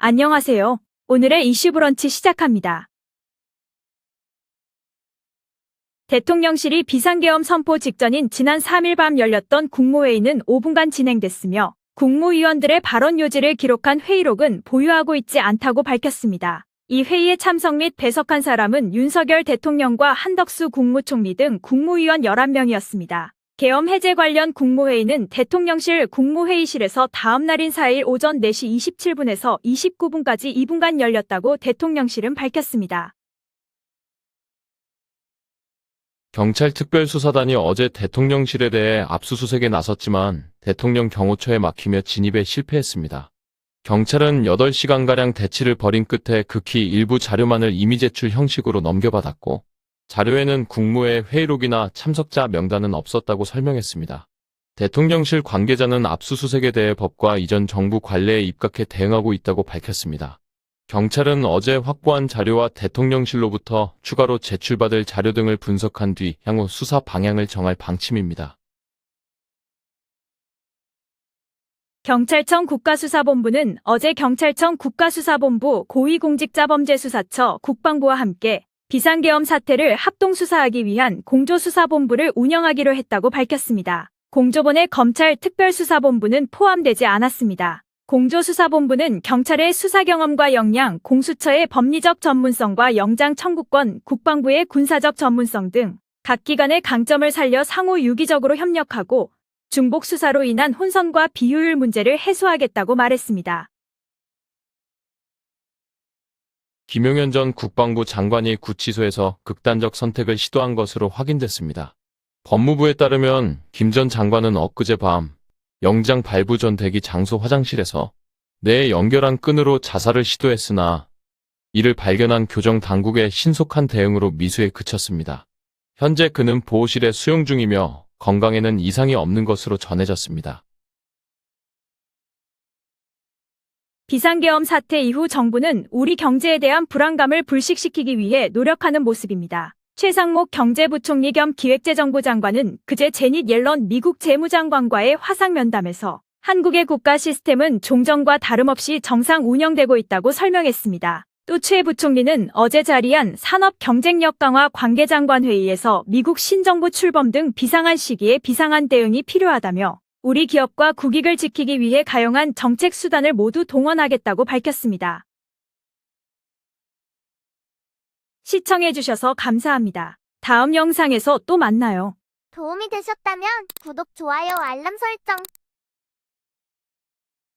안녕하세요. 오늘의 이슈 브런치 시작합니다. 대통령실이 비상계엄 선포 직전인 지난 3일 밤 열렸던 국무회의는 5분간 진행됐으며 국무위원들의 발언 요지를 기록한 회의록은 보유하고 있지 않다고 밝혔습니다. 이 회의에 참석 및 배석한 사람은 윤석열 대통령과 한덕수 국무총리 등 국무위원 11명이었습니다. 계엄 해제 관련 국무회의는 대통령실 국무회의실에서 다음 날인 4일 오전 4시 27분에서 29분까지 2분간 열렸다고 대통령실은 밝혔습니다. 경찰 특별수사단이 어제 대통령실에 대해 압수수색에 나섰지만 대통령 경호처에 막히며 진입에 실패했습니다. 경찰은 8시간가량 대치를 벌인 끝에 극히 일부 자료만을 이미 제출 형식으로 넘겨받았고 자료에는 국무회 회의록이나 참석자 명단은 없었다고 설명했습니다. 대통령실 관계자는 압수수색에 대해 법과 이전 정부 관례에 입각해 대응하고 있다고 밝혔습니다. 경찰은 어제 확보한 자료와 대통령실로부터 추가로 제출받을 자료 등을 분석한 뒤 향후 수사 방향을 정할 방침입니다. 경찰청 국가수사본부는 어제 경찰청 국가수사본부 고위공직자범죄수사처 국방부와 함께 비상계엄 사태를 합동수사하기 위한 공조수사본부를 운영하기로 했다고 밝혔습니다. 공조본의 검찰 특별수사본부는 포함되지 않았습니다. 공조수사본부는 경찰의 수사 경험과 역량, 공수처의 법리적 전문성과 영장 청구권, 국방부의 군사적 전문성 등 각 기관의 강점을 살려 상호 유기적으로 협력하고 중복 수사로 인한 혼선과 비효율 문제를 해소하겠다고 말했습니다. 김용현 전 국방부 장관이 구치소에서 극단적 선택을 시도한 것으로 확인됐습니다. 법무부에 따르면 김 전 장관은 엊그제 밤 영장 발부 전 대기 장소 화장실에서 뇌에 연결한 끈으로 자살을 시도했으나 이를 발견한 교정 당국의 신속한 대응으로 미수에 그쳤습니다. 현재 그는 보호실에 수용 중이며 건강에는 이상이 없는 것으로 전해졌습니다. 비상계엄 사태 이후 정부는 우리 경제에 대한 불안감을 불식시키기 위해 노력하는 모습입니다. 최상목 경제부총리 겸 기획재정부 장관은 그제 제닛 옐런 미국 재무장관과의 화상 면담에서 한국의 국가 시스템은 종전과 다름없이 정상 운영되고 있다고 설명했습니다. 또 최 부총리는 어제 자리한 산업 경쟁력 강화 관계장관 회의에서 미국 신정부 출범 등 비상한 시기에 비상한 대응이 필요하다며 우리 기업과 국익을 지키기 위해 가용한 정책 수단을 모두 동원하겠다고 밝혔습니다. 시청해주셔서 감사합니다. 다음 영상에서 또 만나요. 도움이 되셨다면 구독, 좋아요, 알람 설정